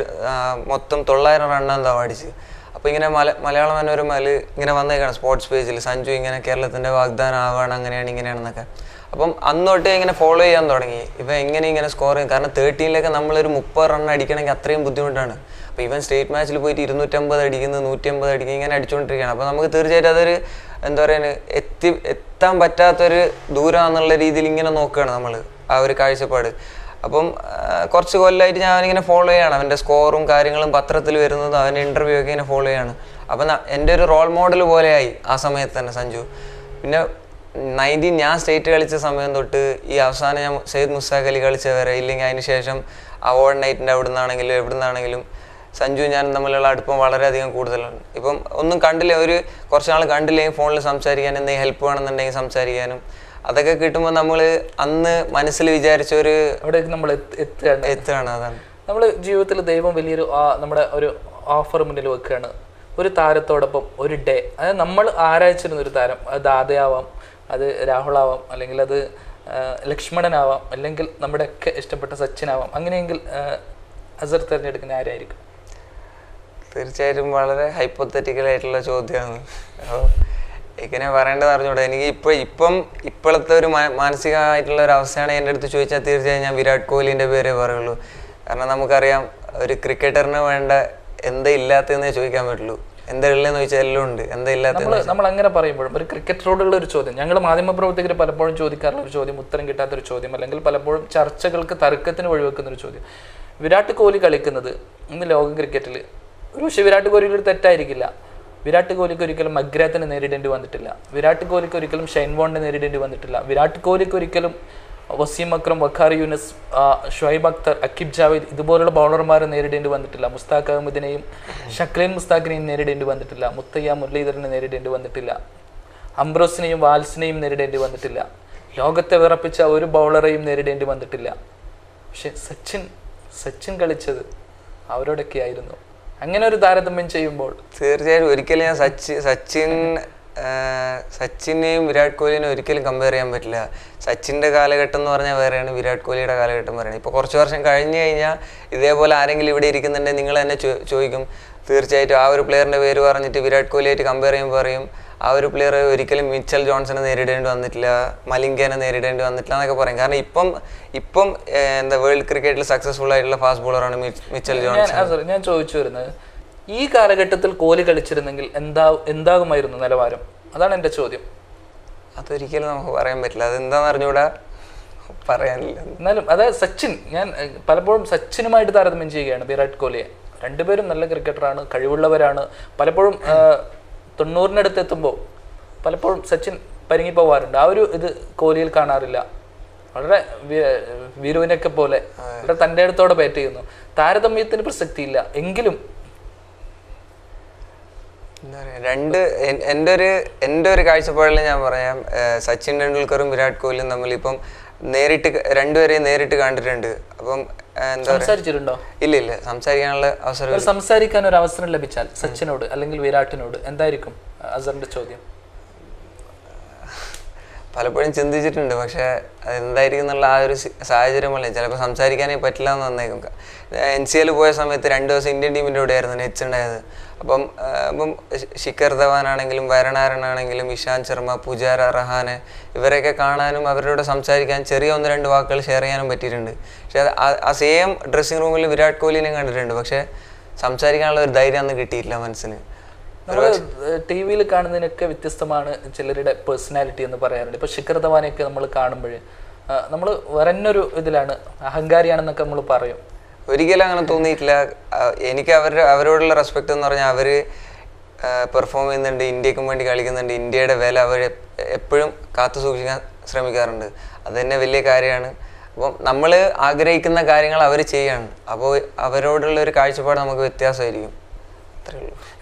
മൊത്തം തൊള്ളായിരം റണ്ണ് എന്താ അടിച്ച്. അപ്പോൾ ഇങ്ങനെ മല മലയാള മനോരമയിൽ ഇങ്ങനെ വന്നേക്കാണ് സ്പോർട്സ് പേജിൽ സഞ്ജു ഇങ്ങനെ കേരളത്തിന്റെ വാഗ്ദാനം ആവുകയാണ് അങ്ങനെയാണ് ഇങ്ങനെയാണെന്നൊക്കെ. അപ്പം അന്ന് തൊട്ട് ഇങ്ങനെ ഫോളോ ചെയ്യാൻ തുടങ്ങി. ഇവ എങ്ങനെ ഇങ്ങനെ സ്കോർ ചെയ്യും? കാരണം തേർട്ടീനിലൊക്കെ നമ്മളൊരു മുപ്പത് റൺ അടിക്കണമെങ്കിൽ അത്രയും ബുദ്ധിമുട്ടാണ്. അപ്പോൾ ഇവൻ സ്റ്റേറ്റ് മാച്ചിൽ പോയിട്ട് ഇരുന്നൂറ്റമ്പത് അടിക്കുന്നു നൂറ്റമ്പത് അടിക്കുന്നു ഇങ്ങനെ അടിച്ചുകൊണ്ടിരിക്കുകയാണ് അപ്പോൾ നമുക്ക് തീർച്ചയായിട്ടും അതൊരു എന്താ പറയുക എത്തി എത്താൻ പറ്റാത്തൊരു ദൂരമാണെന്നുള്ള രീതിയിൽ ഇങ്ങനെ നോക്കുകയാണ് നമ്മൾ ആ ഒരു കാഴ്ചപ്പാട്. അപ്പം കുറച്ച് കൊല്ലമായിട്ട് ഞാൻ അവനിങ്ങനെ ഫോളോ ചെയ്യാണ്. അവന്റെ സ്കോറും കാര്യങ്ങളും പത്രത്തിൽ വരുന്നതും അവന്റെ ഇന്റർവ്യൂ ഒക്കെ ഇങ്ങനെ ഫോളോ ചെയ്യാണ്. അപ്പം എന്റെ ഒരു റോൾ മോഡൽ പോലെയായി ആ സമയത്ത് തന്നെ സഞ്ജു. പിന്നെ നയന്റീൻ ഞാൻ സ്റ്റേറ്റ് കളിച്ച സമയം തൊട്ട് ഈ അവസാനം ഞാൻ സെയ്ദ് മുസ്താഖ് അലി കളിച്ച വരെ ഇല്ലെങ്കിൽ അതിന് ശേഷം അവാർഡ് നൈറ്റിന്റെ അവിടെ നിന്നാണെങ്കിലും എവിടെ നിന്നാണെങ്കിലും സഞ്ജു ഞാനും തമ്മിലുള്ള അടുപ്പം വളരെയധികം കൂടുതലാണ്. ഇപ്പം ഒന്നും കണ്ടില്ല ഒരു കുറച്ച് നാൾ കണ്ടില്ലെങ്കിൽ ഫോണിൽ സംസാരിക്കാൻ എന്തെങ്കിലും ഹെൽപ്പ് വേണമെന്നുണ്ടെങ്കിൽ സംസാരിക്കാനും. അതൊക്കെ കിട്ടുമ്പോൾ നമ്മൾ അന്ന് മനസ്സിൽ വിചാരിച്ച ഒരു അവിടേക്ക് നമ്മൾ എത്തി- എത്തുകയാണ്. എത്തുകയാണ് അതാണ്. നമ്മൾ ജീവിതത്തിൽ ദൈവം വലിയൊരു നമ്മുടെ ഒരു ഓഫർ മുന്നിൽ വെക്കുകയാണ്. ഒരു താരത്തോടൊപ്പം ഒരു ഡേ അതായത് നമ്മൾ ആരാധിച്ചിരുന്ന ഒരു താരം അത് ദാദയാവാം അത് രാഹുളാവാം അല്ലെങ്കിൽ അത് ലക്ഷ്മണനാവാം അല്ലെങ്കിൽ നമ്മുടെയൊക്കെ ഇഷ്ടപ്പെട്ട സച്ചിനാവാം. അങ്ങനെയെങ്കിൽ അസർ തിരഞ്ഞെടുക്കുന്ന ആരായിരിക്കും? തീർച്ചയായിട്ടും വളരെ ഹൈപ്പോത്തറ്റിക്കൽ ആയിട്ടുള്ള ചോദ്യമാണ്. അപ്പോൾ എങ്ങനെ പറയേണ്ടത് അറിഞ്ഞൂടാ. എനിക്ക് ഇപ്പോൾ ഇപ്പം ഇപ്പോഴത്തെ ഒരു മാനസികമായിട്ടുള്ള ഒരു അവസ്ഥയാണ് എന്റെ അടുത്ത് ചോദിച്ചാൽ തീർച്ചയായും ഞാൻ വിരാട് കോഹ്ലിന്റെ പേരേ പറയുള്ളൂ. കാരണം നമുക്കറിയാം ഒരു ക്രിക്കറ്ററിന് വേണ്ട എന്തേ ഇല്ലാത്തതെന്നേ ചോദിക്കാൻ പറ്റുള്ളൂ. എന്താ ഉള്ളതെന്ന് ചോദിച്ചാൽ എല്ലാം ഉണ്ട്. എന്താ ഇല്ലാത്തതെന്ന് നമ്മൾ അങ്ങനെ പറയുമ്പോഴും ഒരു ക്രിക്കറ്ററോടുള്ള ഒരു ചോദ്യം. ഞങ്ങൾ മാധ്യമപ്രവർത്തകർ പലപ്പോഴും ചോദിക്കാറുള്ള ഒരു ചോദ്യം ഉത്തരം കിട്ടാത്ത ഒരു ചോദ്യം അല്ലെങ്കിൽ പലപ്പോഴും ചർച്ചകൾക്ക് തർക്കത്തിന് വഴിവെക്കുന്ന ഒരു ചോദ്യം. വിരാട് കോഹ്ലി കളിക്കുന്നത് ഇന്ന് ലോക ക്രിക്കറ്റിൽ ഒരു പക്ഷേ വിരാട് കോഹ്ലിയിൽ ഒരു തെറ്റായിരിക്കില്ല. വിരാട് കോഹ്ലിക്ക് ഒരിക്കലും മഗ്രാത്തിനെ നേരിടേണ്ടി വന്നിട്ടില്ല. വിരാട് കോഹ്ലിക്ക് ഒരിക്കലും ഷൈൻ ബോണ്ടിനെ നേരിടേണ്ടി വന്നിട്ടില്ല. വിരാട് കോഹ്ലിക്ക് ഒരിക്കലും വസീം അക്രം വഖാർ യൂനസ് ഷുഹൈബ് അക്തർ അക്കിബ് ജാവേദ് ഇതുപോലുള്ള ബൗളർമാരെ നേരിടേണ്ടി വന്നിട്ടില്ല. മുസ്താഖ് അഹമ്മദിനെയും ഷക്ലീൻ മുസ്താഖിനെയും നേരിടേണ്ടി വന്നിട്ടില്ല. മുത്തയ്യ മുരളീധരനെ നേരിടേണ്ടി വന്നിട്ടില്ല. അംബ്രോസിനെയും വാൽസിനെയും നേരിടേണ്ടി വന്നിട്ടില്ല. ലോകത്തെ വിറപ്പിച്ച ഒരു ബൗളറെയും നേരിടേണ്ടി വന്നിട്ടില്ല. പക്ഷെ സച്ചിൻ സച്ചിൻ കളിച്ചത് അവരോടൊക്കെ ആയിരുന്നു അങ്ങനെ ഒരു താരതമ്യം ചെയ്യുമ്പോൾ തീർച്ചയായും ഒരിക്കലും ഞാൻ സച്ചിൻ സച്ചിൻ സച്ചിനെയും വിരാട് കോഹ്ലിനെയും ഒരിക്കലും കമ്പയർ ചെയ്യാൻ പറ്റില്ല. സച്ചിന്റെ കാലഘട്ടം എന്ന് പറഞ്ഞാൽ വേറെയാണ് വിരാട് കോഹ്ലിയുടെ കാലഘട്ടം പറയുന്നത് ഇപ്പോൾ കുറച്ച് വർഷം കഴിഞ്ഞ് കഴിഞ്ഞാൽ ഇതേപോലെ ആരെങ്കിലും ഇവിടെ ഇരിക്കുന്നുണ്ടെങ്കിൽ നിങ്ങൾ തന്നെ ചോദിക്കും. തീർച്ചയായിട്ടും ആ ഒരു പ്ലെയറിന്റെ പേര് പറഞ്ഞിട്ട് വിരാട് കോഹ്ലിയായിട്ട് കമ്പയർ ചെയ്യുമ്പോൾ പറയും ആ ഒരു പ്ലെയർ ഒരിക്കലും മിച്ചൽ ജോൺസനെ നേരിടേണ്ടി വന്നിട്ടില്ല മലിംഗനെ നേരിടേണ്ടി വന്നിട്ടില്ല എന്നൊക്കെ പറയും. കാരണം ഇപ്പം ഇപ്പം എന്താ വേൾഡ് ക്രിക്കറ്റിൽ സക്സസ്ഫുൾ ആയിട്ടുള്ള ഫാസ്റ്റ് ബോളറാണ് മിച്ചൽ ജോൺസൺ. ഞാൻ ചോദിച്ചു വരുന്നത് ഈ കാലഘട്ടത്തിൽ കോഹ്ലി കളിച്ചിരുന്നെങ്കിൽ എന്താ എന്താകുമായിരുന്നു നിലവാരം? അതാണ് എന്റെ ചോദ്യം. അതൊരിക്കലും നമുക്ക് പറയാൻ പറ്റില്ല. അതെന്താന്ന് അറിഞ്ഞുകൂടാ പറയാനില്ല. എന്നാലും അതായത് സച്ചിൻ ഞാൻ പലപ്പോഴും സച്ചിനുമായിട്ട് താരതമ്യം ചെയ്യുകയാണ് വിരാട് കോഹ്ലിയെ രണ്ടുപേരും നല്ല ക്രിക്കറ്ററാണ് കഴിവുള്ളവരാണ്. പലപ്പോഴും തൊണ്ണൂറിനടുത്ത് എത്തുമ്പോൾ പലപ്പോഴും സച്ചിൻ പരിങ്ങി പോവാറുണ്ട് ആ ഒരു ഇത് കോഹ്ലിയിൽ കാണാറില്ല. വളരെ വീരുവിനൊക്കെ പോലെ. വളരെ തന്റെ അടുത്തോടെ ബാറ്റ് ചെയ്യുന്നു. താരതമ്യത്തിന് പ്രസക്തിയില്ല. എങ്കിലും എന്താ പറയുക രണ്ട് എന്റെ ഒരു എന്റെ ഒരു കാഴ്ചപ്പാടിൽ ഞാൻ പറയാം സച്ചിൻ ടെണ്ടുൽക്കറും വിരാട് കോഹ്ലിയും നമ്മളിപ്പം നേരിട്ട് രണ്ടുപേരെയും നേരിട്ട് കണ്ടിട്ടുണ്ട്. അപ്പം എന്താ സംസാരിച്ചിട്ടുണ്ടോ? ഇല്ല ഇല്ല സംസാരിക്കാനുള്ള അവസരം സംസാരിക്കാൻ ഒരു അവസരം ലഭിച്ചാൽ സച്ചിനോട് അല്ലെങ്കിൽ വിരാട്ടിനോട് എന്തായിരിക്കും അസറിന്റെ ചോദ്യം? പലപ്പോഴും ചിന്തിച്ചിട്ടുണ്ട് പക്ഷേ എന്തായിരിക്കും എന്നുള്ള ആ ഒരു സാഹചര്യം പോലെ ചിലപ്പോൾ സംസാരിക്കാനേ പറ്റില്ല എന്ന് വന്നേക്കും. എൻ സി എൽ പോയ സമയത്ത് രണ്ട് ദിവസം ഇന്ത്യൻ ടീമിന്റെ കൂടെ ആയിരുന്നു നെച്ച് ഉണ്ടായത്. അപ്പം ഇപ്പം ശിഖർ ധവാൻ ആണെങ്കിലും വരണാരൻ ആണെങ്കിലും ഇഷാന്ത് ശർമ്മ പുജാര റഹാനെ ഇവരെയൊക്കെ കാണാനും അവരോട് സംസാരിക്കാൻ ചെറിയ ഒന്ന് രണ്ട് വാക്കുകൾ ഷെയർ ചെയ്യാനും പറ്റിയിട്ടുണ്ട്. പക്ഷേ ആ സെയിം ഡ്രസ്സിങ് റൂമിൽ വിരാട് കോഹ്ലിനെ കണ്ടിട്ടുണ്ട്. പക്ഷേ സംസാരിക്കാനുള്ള ഒരു ധൈര്യം അന്ന് കിട്ടിയില്ല മനസ്സിന്. ടി വിയിൽ കാണുന്നതിനൊക്കെ വ്യത്യസ്തമാണ് ചിലരുടെ പേഴ്സണാലിറ്റി എന്ന് പറയാറുണ്ട്. ഇപ്പൊ ശിഖർ ധവാനെയൊക്കെ നമ്മൾ കാണുമ്പോൾ നമ്മൾ വരന്നൊരു ഇതിലാണ് അഹങ്കാരിയാണെന്നൊക്കെ നമ്മൾ പറയും. ഒരിക്കലും അങ്ങനെ തോന്നിയിട്ടില്ല. എനിക്ക് അവരുടെ അവരോടുള്ള റെസ്പെക്ട് എന്ന് പറഞ്ഞാൽ അവർ പെർഫോം ചെയ്യുന്നുണ്ട് ഇന്ത്യക്കും വേണ്ടി കളിക്കുന്നുണ്ട്. ഇന്ത്യയുടെ വില അവർ എപ്പോഴും കാത്തു സൂക്ഷിക്കാൻ ശ്രമിക്കാറുണ്ട്. അത് തന്നെ വലിയ കാര്യമാണ്. അപ്പം നമ്മൾ ആഗ്രഹിക്കുന്ന കാര്യങ്ങൾ അവർ ചെയ്യാണ് അപ്പോൾ അവരോടുള്ള ഒരു കാഴ്ചപ്പാട് നമുക്ക് വ്യത്യാസമായിരിക്കും.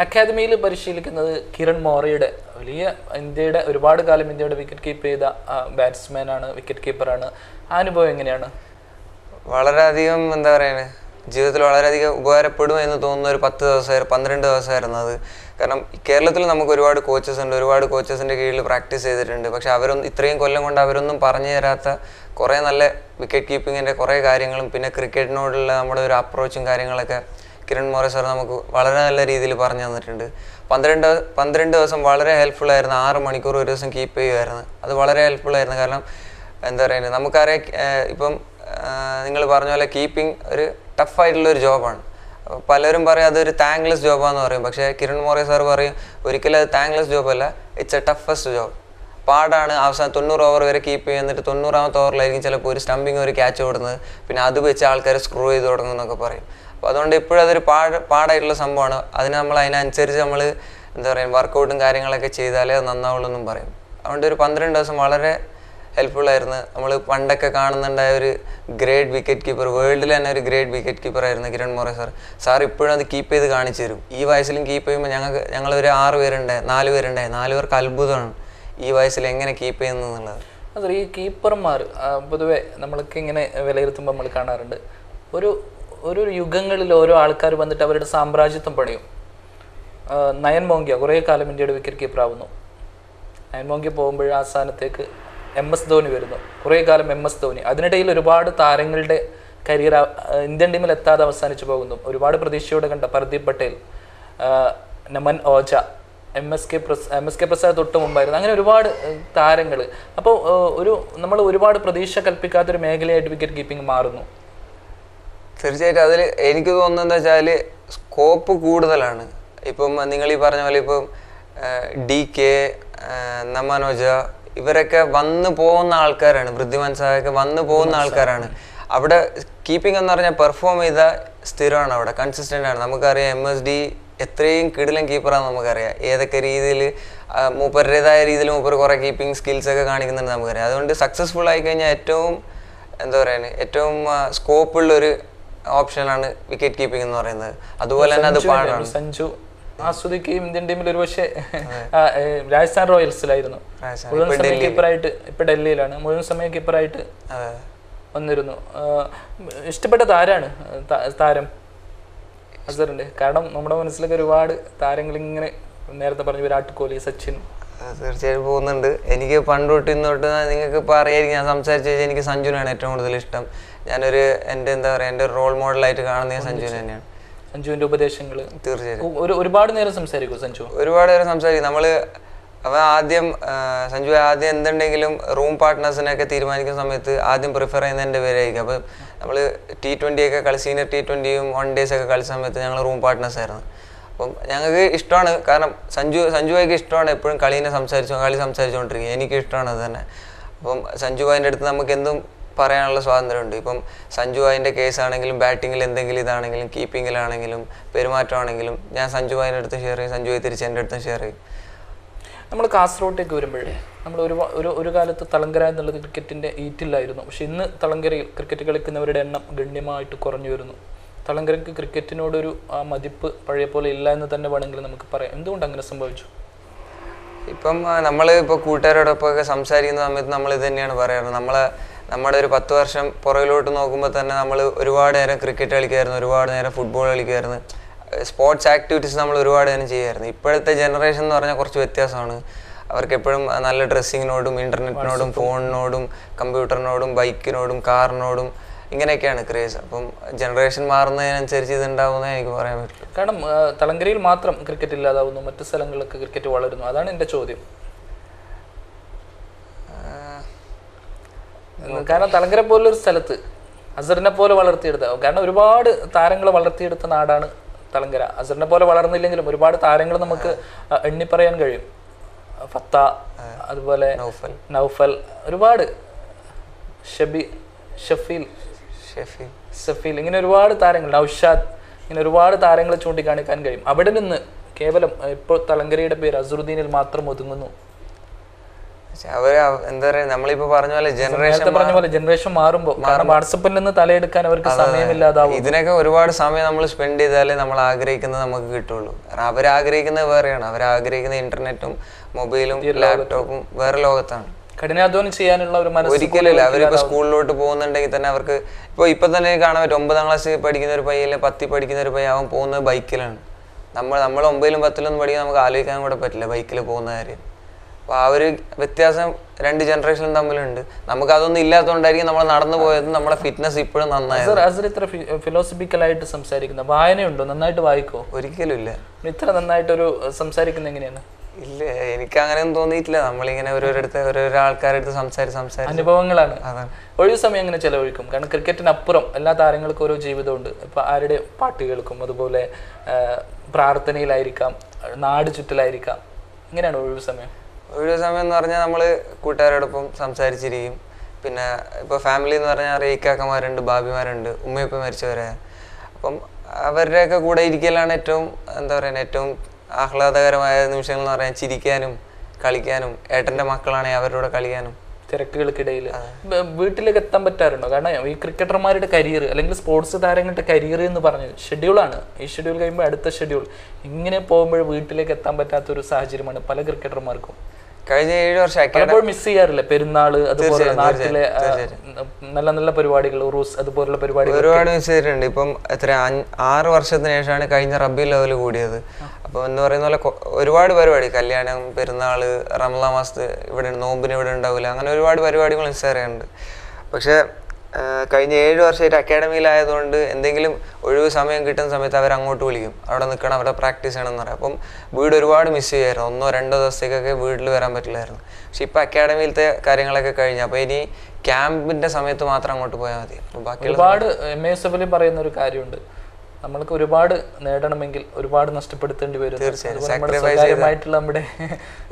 അക്കാദമിയിൽ പരിശീലിക്കുന്നത് കിരൺ മോറയുടെ വലിയ ഇന്ത്യയുടെ ഒരുപാട് കാലം ഇന്ത്യയുടെ വിക്കറ്റ് കീപ്പ് ചെയ്ത ബാറ്റ്സ്മാൻ ആണ് വിക്കറ്റ് കീപ്പറാണ് ആ അനുഭവം എങ്ങനെയാണ്? വളരെയധികം എന്താ പറയുക ജീവിതത്തിൽ വളരെയധികം ഉപകാരപ്പെടും എന്ന് തോന്നുന്ന ഒരു പത്ത് ദിവസമായിരുന്നു പന്ത്രണ്ട് ദിവസമായിരുന്നു അത്. കാരണം കേരളത്തിൽ നമുക്ക് ഒരുപാട് കോച്ചസ് ഉണ്ട്. ഒരുപാട് കോച്ചസിന്റെ കീഴിൽ പ്രാക്ടീസ് ചെയ്തിട്ടുണ്ട്. പക്ഷെ അവരൊന്നും ഇത്രയും കൊല്ലം കൊണ്ട് അവരൊന്നും പറഞ്ഞു തരാത്ത കുറേ നല്ല വിക്കറ്റ് കീപ്പിങ്ങിന്റെ കുറേ കാര്യങ്ങളും പിന്നെ ക്രിക്കറ്റിനോടുള്ള നമ്മുടെ ഒരു അപ്രോച്ചും കാര്യങ്ങളൊക്കെ കിരൺ മോറെ സാർ നമുക്ക് വളരെ നല്ല രീതിയിൽ പറഞ്ഞു തന്നിട്ടുണ്ട്. പന്ത്രണ്ട് പന്ത്രണ്ട് ദിവസം വളരെ ഹെൽപ്ഫുൾ ആയിരുന്നു. ആറ് മണിക്കൂർ ഒരു ദിവസം കീപ്പ് ചെയ്യുമായിരുന്നു. അത് വളരെ ഹെൽപ്ഫുൾ ആയിരുന്നു. കാരണം എന്താ പറയുക നമുക്കറിയാം ഇപ്പം നിങ്ങൾ പറഞ്ഞ പോലെ കീപ്പിംഗ് ഒരു ടഫ് ആയിട്ടുള്ള ഒരു ജോബാണ് പലരും പറയും അതൊരു താങ്ക്ലെസ് ജോബാന്ന് പറയും. പക്ഷേ കിരൺ മോറെ സാർ പറയും ഒരിക്കലും അത് താങ്ക്ലെസ് ജോബല്ല ഇറ്റ്സ് എ ടഫസ്റ്റ് ജോബ് പാടാണ്. അവസാനം തൊണ്ണൂറ് ഓവർ വരെ കീപ്പ് ചെയ്യുന്നിട്ട് തൊണ്ണൂറാമത്തെ ഓവറിലായിരിക്കും ചിലപ്പോൾ ഒരു സ്റ്റമ്പിങ് ഒരു ക്യാച്ച് ഓടുന്നത് പിന്നെ അത് വെച്ച് ആൾക്കാർ സ്ക്രൂ ചെയ്ത് തുടങ്ങുന്നൊക്കെ പറയും. അപ്പോൾ അതുകൊണ്ട് ഇപ്പോഴും അതൊരു പാട് പാടായിട്ടുള്ള സംഭവമാണ്. അതിന് നമ്മൾ അതിനനുസരിച്ച് നമ്മൾ എന്താ പറയുക വർക്കൗട്ടും കാര്യങ്ങളൊക്കെ ചെയ്താലേ അത് നന്നാവുള്ളൂ എന്നും പറയും. അതുകൊണ്ട് ഒരു പന്ത്രണ്ട് ദിവസം വളരെ ഹെൽപ്ഫുൾ ആയിരുന്നു. നമ്മൾ പണ്ടൊക്കെ കാണുന്നുണ്ടായ ഒരു ഗ്രേറ്റ് വിക്കറ്റ് കീപ്പർ വേൾഡിൽ തന്നെ ഒരു ഗ്രേറ്റ് വിക്കറ്റ് കീപ്പർ ആയിരുന്നു കിരൺ മോറെ സാർ. സാർ ഇപ്പോഴും അത് കീപ്പ് ചെയ്ത് കാണിച്ചു തരും. ഈ വയസ്സിലും കീപ്പ് ചെയ്യുമ്പോൾ ഞങ്ങൾക്ക് ഞങ്ങൾ ഒരു ആറ് പേരുണ്ടായി നാല് പേരുണ്ടായി. നാല് പേർക്ക് അത്ഭുതമാണ് ഈ വയസ്സിൽ എങ്ങനെ കീപ്പ് ചെയ്യുന്നു എന്നുള്ളത്. അത് ഈ കീപ്പർമാർ പൊതുവെ നമ്മൾക്ക് ഇങ്ങനെ വിലയിരുത്തുമ്പോൾ നമ്മൾ കാണാറുണ്ട്. ഒരു ഒരു യുഗങ്ങളിൽ ഓരോ ആൾക്കാർ വന്നിട്ട് അവരുടെ സാമ്രാജ്യത്വം പണിയും. നയൻ മോങ്കിയ കുറേ കാലം ഇന്ത്യയുടെ വിക്കറ്റ് കീപ്പർ ആവുന്നു. നയൻ മോങ്കിയ പോകുമ്പോൾ ആ സ്ഥാനത്തേക്ക് എം എസ് ധോനി വരുന്നു. കുറേ കാലം എം എസ് ധോനി അതിനിടയിൽ ഒരുപാട് താരങ്ങളുടെ കരിയർ ഇന്ത്യൻ ടീമിൽ എത്താതെ അവസാനിച്ചു പോകുന്നു. ഒരുപാട് പ്രതീക്ഷയോടെ കണ്ട Pardeep Patel Naman Ojha M S K press M S K Prasad തൊട്ട് മുമ്പായിരുന്നു. അങ്ങനെ ഒരുപാട് താരങ്ങൾ അപ്പോൾ ഒരു നമ്മൾ ഒരുപാട് പ്രതീക്ഷ കൽപ്പിക്കാത്തൊരു മേഖലയായിട്ട് വിക്കറ്റ് കീപ്പിംഗ് മാറുന്നു. തീർച്ചയായിട്ടും അതിൽ എനിക്ക് തോന്നുന്നത് എന്താ വെച്ചാൽ സ്കോപ്പ് കൂടുതലാണ്. ഇപ്പം നിങ്ങൾ ഈ പറഞ്ഞ പോലെ ഇപ്പം ഡി കെ നമനോജ ഇവരൊക്കെ വന്നു പോകുന്ന ആൾക്കാരാണ്. വൃദ്ധിമാൻ സാഹൊക്കെ വന്നു പോകുന്ന ആൾക്കാരാണ്. അവിടെ കീപ്പിംഗ് എന്ന് പറഞ്ഞാൽ പെർഫോം ചെയ്ത സ്ഥിരമാണ് അവിടെ. കൺസിസ്റ്റന്റ് ആണ്. നമുക്കറിയാം എം എസ് ഡി എത്രയും കിടിലൻ കീപ്പറാണെന്ന് നമുക്കറിയാം. ഏതൊക്കെ രീതിയിൽ മൂപ്പരുടേതായ രീതിയിൽ മൂപ്പർ കുറേ കീപ്പിംഗ് സ്കിൽസ് ഒക്കെ കാണിക്കുന്നുണ്ട് നമുക്കറിയാം. അതുകൊണ്ട് സക്സസ്ഫുൾ ആയി കഴിഞ്ഞാൽ ഏറ്റവും എന്താ പറയുക ഏറ്റവും സ്കോപ്പ് ഓപ്ഷനാണ് വിക്കറ്റ് കീപ്പിംഗ് എന്ന് പറയുന്നത്. അതുപോലെ തന്നെ അത് പാടാണ്. സഞ്ജു ആസ്വദിക്കുകയും ഇന്ത്യൻ ടീമിൽ ഒരുപക്ഷെ പക്ഷേ രാജസ്ഥാൻ റോയൽസിലായിരുന്നു. മുഴുവൻ സമയം. കീപ്പറായിട്ട് ഇപ്പൊ ഡൽഹിയിലാണ്. മുഴുവൻ സമയം കീപ്പറായിട്ട് വന്നിരുന്നു. ഇഷ്ടപ്പെട്ട താരാണ് താരം അസറിന്റെ. കാരണം നമ്മുടെ മനസ്സിലൊക്കെ ഒരുപാട് താരങ്ങൾ ഇങ്ങനെ നേരത്തെ പറഞ്ഞു വിരാട് കോഹ്ലി സച്ചിൻ. തീർച്ചയായും തീർച്ചയായിട്ടും പോകുന്നുണ്ട്. എനിക്ക് പണ്ട് തൊട്ട് ഇന്നോട്ട് നിങ്ങൾക്ക് ഇപ്പോൾ അറിയായിരിക്കും ഞാൻ സംസാരിച്ചു കഴിഞ്ഞാൽ എനിക്ക് സഞ്ജുനാണ് ഏറ്റവും കൂടുതൽ ഇഷ്ടം. ഞാനൊരു എന്റെ എന്താ പറയുക എന്റെ റോൾ മോഡലായിട്ട് കാണുന്നത് ഞാൻ സഞ്ജുവിനെ തന്നെയാണ്. സഞ്ജുവിന്റെ ഉപദേശങ്ങൾ തീർച്ചയായിട്ടും. ഒരു ഒരുപാട് നേരം സംസാരിക്കും സഞ്ജു? ഒരുപാട് നേരം സംസാരിക്കും. നമ്മൾ അവ ആദ്യം സഞ്ജു ആദ്യം എന്തുണ്ടെങ്കിലും റൂം പാർട്ട്നേഴ്സിനൊക്കെ തീരുമാനിക്കുന്ന സമയത്ത് ആദ്യം പ്രിഫർ ചെയ്യുന്ന എന്റെ പേരായിരിക്കും. അപ്പം നമ്മൾ ടി ട്വന്റി ഒക്കെ കളി സീനിയർ ടി ട്വന്റിയും വൺ ഡേയ്സ് ഒക്കെ കളിച്ച സമയത്ത് ഞങ്ങൾ റൂം പാർട്ട്നേഴ്സ് ആയിരുന്നു. അപ്പം ഞങ്ങൾക്ക് ഇഷ്ടമാണ്. കാരണം സഞ്ജു സഞ്ജുവായിക്ക് ഇഷ്ടമാണ് എപ്പോഴും കളീനെ സംസാരിച്ചു കളി സംസാരിച്ചുകൊണ്ടിരിക്കുക എനിക്ക് ഇഷ്ടമാണ് അത് തന്നെ. അപ്പം സഞ്ജു അതിന്റെ അടുത്ത് നമുക്ക് എന്തും പറയാനുള്ള സ്വാതന്ത്ര്യമുണ്ട്. ഇപ്പം സഞ്ജു അതിന്റെ കേസാണെങ്കിലും ബാറ്റിങ്ങിൽ എന്തെങ്കിലും ഇതാണെങ്കിലും കീപ്പിങ്ങിലാണെങ്കിലും പെരുമാറ്റമാണെങ്കിലും ഞാൻ സഞ്ജു അതിന്റെ അടുത്ത് ഷെയർ ചെയ്യും സഞ്ജു തിരിച്ച് എന്റെ അടുത്ത് ഷെയർ ചെയ്യും. നമ്മൾ കാസർഗോട്ടേക്ക് വരുമ്പോഴേ നമ്മൾ ഒരു ഒരു ഒരു കാലത്ത് തളങ്കര എന്നുള്ളത് ക്രിക്കറ്റിന്റെ ഈറ്റില്ലായിരുന്നു. പക്ഷെ ഇന്ന് തളങ്കരയിൽ ക്രിക്കറ്റ് കളിക്കുന്നവരുടെ എണ്ണം ഗണ്യമായിട്ട് കുറഞ്ഞു വരുന്നു. തളങ്കരയ്ക്ക് ക്രിക്കറ്റിനോടൊരു ആ മതിപ്പ് പഴയ പോലെ ഇല്ല എന്ന് തന്നെ വേണമെങ്കിൽ നമുക്ക് പറയാം. എന്തുകൊണ്ട് അങ്ങനെ സംഭവിച്ചു? ഇപ്പം നമ്മൾ ഇപ്പോൾ കൂട്ടുകാരോടൊപ്പം ഒക്കെ സംസാരിക്കുന്ന സമയത്ത് നമ്മൾ ഇത് തന്നെയാണ് പറയാറ്. നമ്മളെ നമ്മുടെ ഒരു പത്ത് വർഷം പുറകിലോട്ട് നോക്കുമ്പോൾ തന്നെ നമ്മൾ ഒരുപാട് നേരം ക്രിക്കറ്റ് കളിക്കുമായിരുന്നു ഒരുപാട് നേരം ഫുട്ബോൾ കളിക്കുമായിരുന്നു സ്പോർട്സ് ആക്ടിവിറ്റീസ് നമ്മൾ ഒരുപാട് നേരം ചെയ്യുമായിരുന്നു ഇപ്പോഴത്തെ ജനറേഷൻ എന്ന് പറഞ്ഞാൽ കുറച്ച് വ്യത്യാസമാണ്. അവർക്ക് എപ്പോഴും നല്ല ഡ്രസ്സിങ്ങിനോടും ഇന്റർനെറ്റിനോടും ഫോണിനോടും കമ്പ്യൂട്ടറിനോടും ബൈക്കിനോടും കാറിനോടും ഇങ്ങനെയൊക്കെയാണ് ക്രേസ് അപ്പം ജനറേഷൻ മാറുന്നതിനനുസരിച്ച് ഇതുണ്ടാവുമെന്നേ എനിക്ക് പറയാൻ പറ്റും. കാരണം തലങ്കരയിൽ മാത്രം ക്രിക്കറ്റ് ഇല്ലാതാവുന്നു മറ്റു സ്ഥലങ്ങളിലൊക്കെ ക്രിക്കറ്റ് വളരുന്നു. അതാണ് എന്റെ ചോദ്യം. കാരണം തളങ്കര പോലൊരു സ്ഥലത്ത് അസറിനെ പോലെ വളർത്തിയെടുത്ത കാരണം ഒരുപാട് താരങ്ങൾ വളർത്തിയെടുത്ത നാടാണ് തളങ്കര അസറിനെ പോലെ വളർന്നില്ലെങ്കിലും ഒരുപാട് താരങ്ങൾ നമുക്ക് എണ്ണി പറയാൻ കഴിയും. ഫത്ത അതുപോലെ നൗഫൽ. ഒരുപാട്. ഷബി ഷഫീൽ. ഷഫീൽ. സഫീൽ ഇങ്ങനെ ഒരുപാട് താരങ്ങൾ. ഔഷാദ് ഇങ്ങനെ ഒരുപാട് താരങ്ങളെ ചൂണ്ടിക്കാണിക്കാൻ കഴിയും. അവിടെ നിന്ന് കേവലം ഇപ്പോൾ തലങ്കരയുടെ പേര് അസുറുദ്ദീനിൽ മാത്രം ഒതുങ്ങുന്നു. പക്ഷെ അവർ എന്താ പറയാ നമ്മളിപ്പോ പറഞ്ഞ പോലെ ജനറേഷൻ പറഞ്ഞ പോലെ ജനറേഷൻ മാറുമ്പോൾ കാരണം വാട്സപ്പിൽ നിന്ന് തലയെടുക്കാൻ അവർക്ക് സമയമില്ലാതാവും. ഇതിനൊക്കെ ഒരുപാട് സമയം നമ്മൾ സ്പെൻഡ് ചെയ്താലേ നമ്മൾ ആഗ്രഹിക്കുന്നത് നമുക്ക് കിട്ടുള്ളൂ. കാരണം അവർ ആഗ്രഹിക്കുന്നത് വേറെയാണ്. അവർ ആഗ്രഹിക്കുന്ന ഇന്റർനെറ്റും മൊബൈലും ലാപ്ടോപ്പും വേറെ ലോകത്താണ്. കഠിനാധ്വാനം ചെയ്യാനുള്ള ഒരു മനസ്സ് ഒരിക്കലില്ല അവരിപ്പോ സ്കൂളിലോട്ട് പോകുന്നുണ്ടെങ്കിൽ തന്നെ അവർക്ക് ഇപ്പോൾ ഇപ്പൊ തന്നെ കാണാൻ പറ്റും. ഒമ്പതാം ക്ലാസ് പഠിക്കുന്ന ഒരു പയ്യല്ലേ പത്തി പഠിക്കുന്ന ഒരു പയ്യ അവൻ പോകുന്നത് ബൈക്കിലാണ് നമ്മൾ നമ്മൾ ഒമ്പതിലും പത്തിലൊന്നും പഠിക്കാൻ നമുക്ക് ആലോചിക്കാൻ കൂടെ പറ്റില്ല ബൈക്കിൽ പോകുന്ന കാര്യം. അപ്പോൾ ആ ഒരു വ്യത്യാസം രണ്ട് ജനറേഷനും തമ്മിലുണ്ട്. നമുക്ക് അതൊന്നും ഇല്ലാത്തതുകൊണ്ടായിരിക്കും നമ്മൾ നടന്നു പോയത്. നമ്മുടെ ഫിറ്റ്നസ് ഇപ്പോഴും നന്നായി സർ അസർ ഇത്ര ഫിലോസഫിക്കലായിട്ട് സംസാരിക്കുന്ന. വായനയുണ്ടോ? നന്നായിട്ട് വായിക്കോ? ഒരിക്കലും ഇല്ല. ഇത്ര നന്നായിട്ടൊരു സംസാരിക്കുന്ന എങ്ങനെയാണ്? ഇല്ല എനിക്ക് അങ്ങനെയൊന്നും തോന്നിയിട്ടില്ല. നമ്മളിങ്ങനെ ഓരോരിടത്ത് ഓരോരോ ആൾക്കാരുടെ അടുത്ത് സംസാരിച്ച് സംസാരിച്ച് അനുഭവങ്ങളാണ്. ഒഴിവ് സമയം എങ്ങനെ ചെലവഴിക്കും? കാരണം ക്രിക്കറ്റിനപ്പുറം എല്ലാ താരങ്ങൾക്കും ഓരോ ജീവിതമുണ്ട്. ഇപ്പൊ ആരുടെ പാട്ട് കേൾക്കും അതുപോലെ പ്രാർത്ഥനയിലായിരിക്കാം നാട് ചുറ്റലായിരിക്കാം. ഇങ്ങനെയാണ് ഒഴിവ് സമയം? ഒഴിവ് സമയം എന്ന് പറഞ്ഞാൽ നമ്മൾ കൂട്ടുകാരോടൊപ്പം സംസാരിച്ചിരിക്കും. പിന്നെ ഇപ്പോൾ ഫാമിലി എന്ന് പറഞ്ഞാൽ റേക്കാക്കന്മാരുണ്ട് ബാബിമാരുണ്ട് ഉമ്മയപ്പം മരിച്ചവരെ. അപ്പം അവരുടെയൊക്കെ കൂടെ ഇരിക്കലാണ് ഏറ്റവും എന്താ പറയുക ഏറ്റവും ആഹ്ലാദകരമായ നിമിഷങ്ങൾ എന്ന് പറയാൻ ചിരിക്കാനും കളിക്കാനും ഏട്ടന്റെ മക്കളാണെങ്കിൽ അവരുടെ കൂടെ കളിക്കാനും. തിരക്കുകൾക്കിടയിൽ വീട്ടിലേക്ക് എത്താൻ പറ്റാറുണ്ടോ? കാരണം ഈ ക്രിക്കറ്റർമാരുടെ കരിയർ അല്ലെങ്കിൽ സ്പോർട്സ് താരങ്ങളുടെ കരിയർ എന്ന് പറഞ്ഞത് ഷെഡ്യൂളാണ് ഈ ഷെഡ്യൂൾ കഴിയുമ്പോൾ അടുത്ത ഷെഡ്യൂൾ ഇങ്ങനെ പോകുമ്പോൾ വീട്ടിലേക്ക് എത്താൻ പറ്റാത്ത ഒരു സാഹചര്യമാണ് പല ക്രിക്കറ്റർമാർക്കും. കഴിഞ്ഞ ഏഴ് വർഷം മിസ് ചെയ്യാറില്ല? പെരുന്നാൾ അതുപോലെ നാട്ടിലെ നല്ല നല്ല പരിപാടികൾ ഉറൂസ് അതുപോലുള്ള പരിപാടികൾ ഒരുപാട് മിസ് ചെയ്തിട്ടുണ്ട്. ഇപ്പം എത്ര ആറ് വർഷത്തിന് ശേഷമാണ് കഴിഞ്ഞ റബ്ബി ലെവൽ കൂടിയത്. അപ്പോൾ എന്ന് പറയുന്ന പോലെ ഒരുപാട് പരിപാടി. കല്യാണം പെരുന്നാൾ റംലാ മാസത്ത് ഇവിടെ നോമ്പിന് ഇവിടെ ഉണ്ടാവില്ല അങ്ങനെ ഒരുപാട് പരിപാടികൾ മിസ് ചെയ്യാറുണ്ട്. പക്ഷേ കഴിഞ്ഞ ഏഴ് വർഷമായിട്ട് അക്കാഡമിയിലായതുകൊണ്ട് എന്തെങ്കിലും ഒഴിവ് സമയം കിട്ടുന്ന സമയത്ത് അവർ അങ്ങോട്ട് വിളിക്കും. അവിടെ നിൽക്കണം അവിടെ പ്രാക്ടീസ് ചെയ്യണം എന്ന് പറയും. അപ്പം വീട് ഒരുപാട് മിസ് ചെയ്യുമായിരുന്നു. ഒന്നോ രണ്ടോ ദിവസത്തേക്കൊക്കെ വീട്ടിൽ വരാൻ പറ്റില്ലായിരുന്നു. പക്ഷെ ഇപ്പം അക്കാഡമിയിലത്തെ കാര്യങ്ങളൊക്കെ കഴിഞ്ഞു. അപ്പോൾ ഇനി ക്യാമ്പിന്റെ സമയത്ത് മാത്രം അങ്ങോട്ട് പോയാൽ മതി. ഒരുപാട് എം എസ് എഫിൽ പറയുന്ന ഒരു കാര്യമുണ്ട്. നമ്മൾക്ക് ഒരുപാട് നേടണമെങ്കിൽ ഒരുപാട് നഷ്ടപ്പെടുത്തേണ്ടി വരും. തീർച്ചയായും. അതുപോലെ നമ്മുടെ നമ്മുടെ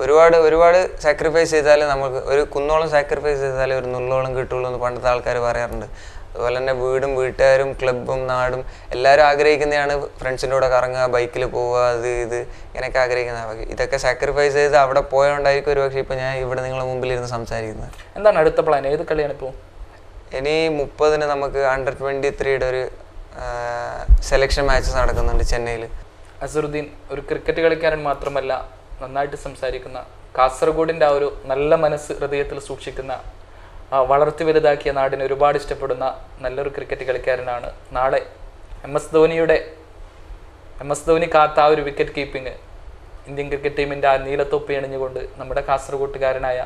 ഒരുപാട് ഒരുപാട് സാക്രിഫൈസ് ചെയ്താലേ നമുക്ക് ഒരു കുന്നോളം സാക്രിഫൈസ് ചെയ്താലേ ഒരു നുള്ളോളം കിട്ടുള്ളൂ എന്ന് പണ്ടത്തെ ആൾക്കാർ പറയാറുണ്ട്. അതുപോലെ തന്നെ വീടും വീട്ടുകാരും ക്ലബും നാടും എല്ലാവരും ആഗ്രഹിക്കുന്നതാണ് ഫ്രണ്ട്സിന്റെ കൂടെ കറങ്ങുക ബൈക്കിൽ പോവുക അത് ഇത് ഇങ്ങനെയൊക്കെ ആഗ്രഹിക്കുന്ന ഇതൊക്കെ സാക്രിഫൈസ് ചെയ്ത് അവിടെ പോയോണ്ടായിരിക്കും ഒരുപക്ഷെ ഇപ്പം ഞാൻ ഇവിടെ നിങ്ങളുടെ മുമ്പിൽ ഇരുന്ന് സംസാരിക്കുന്നത്. എന്താണ് അടുത്ത പ്ലാൻ ഏത് കളിയാണ് ഇപ്പോൾ ഇനി മുപ്പതിന് നമുക്ക് അണ്ടർ ട്വന്റി ത്രീയുടെ ഒരു സെലക്ഷൻ മാച്ചസ് നടക്കുന്നുണ്ട് ചെന്നൈയിൽ അസറുദ്ദീൻ ഒരു ക്രിക്കറ്റ് കളിക്കാരൻ മാത്രമല്ല നന്നായിട്ട് സംസാരിക്കുന്ന കാസർഗോഡിന്റെ ആ ഒരു നല്ല മനസ്സ് ഹൃദയത്തിൽ സൂക്ഷിക്കുന്ന വളർത്തി വലുതാക്കിയ നാടിനെ ഒരുപാട് ഇഷ്ടപ്പെടുന്ന നല്ലൊരു ക്രിക്കറ്റ് കളിക്കാരനാണ് നാളെ എം എസ് ധോനിയുടെ എം എസ് ധോനി കാത്ത ആ ഒരു വിക്കറ്റ് കീപ്പിംഗ് ഇന്ത്യൻ ക്രിക്കറ്റ് ടീമിന്റെ ആ നീലത്തൊപ്പി അണിഞ്ഞുകൊണ്ട് നമ്മുടെ കാസർഗോട്ടുകാരനായ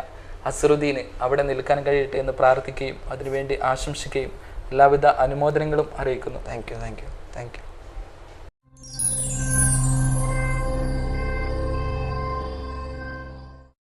അസറുദ്ദീന് അവിടെ നിൽക്കാൻ കഴിയട്ടെ എന്ന് പ്രാർത്ഥിക്കുകയും അതിനുവേണ്ടി ആശംസിക്കുകയും എല്ലാവിധ അനുമോദനങ്ങളും അറിയിക്കുന്നു. Thank you thank you thank you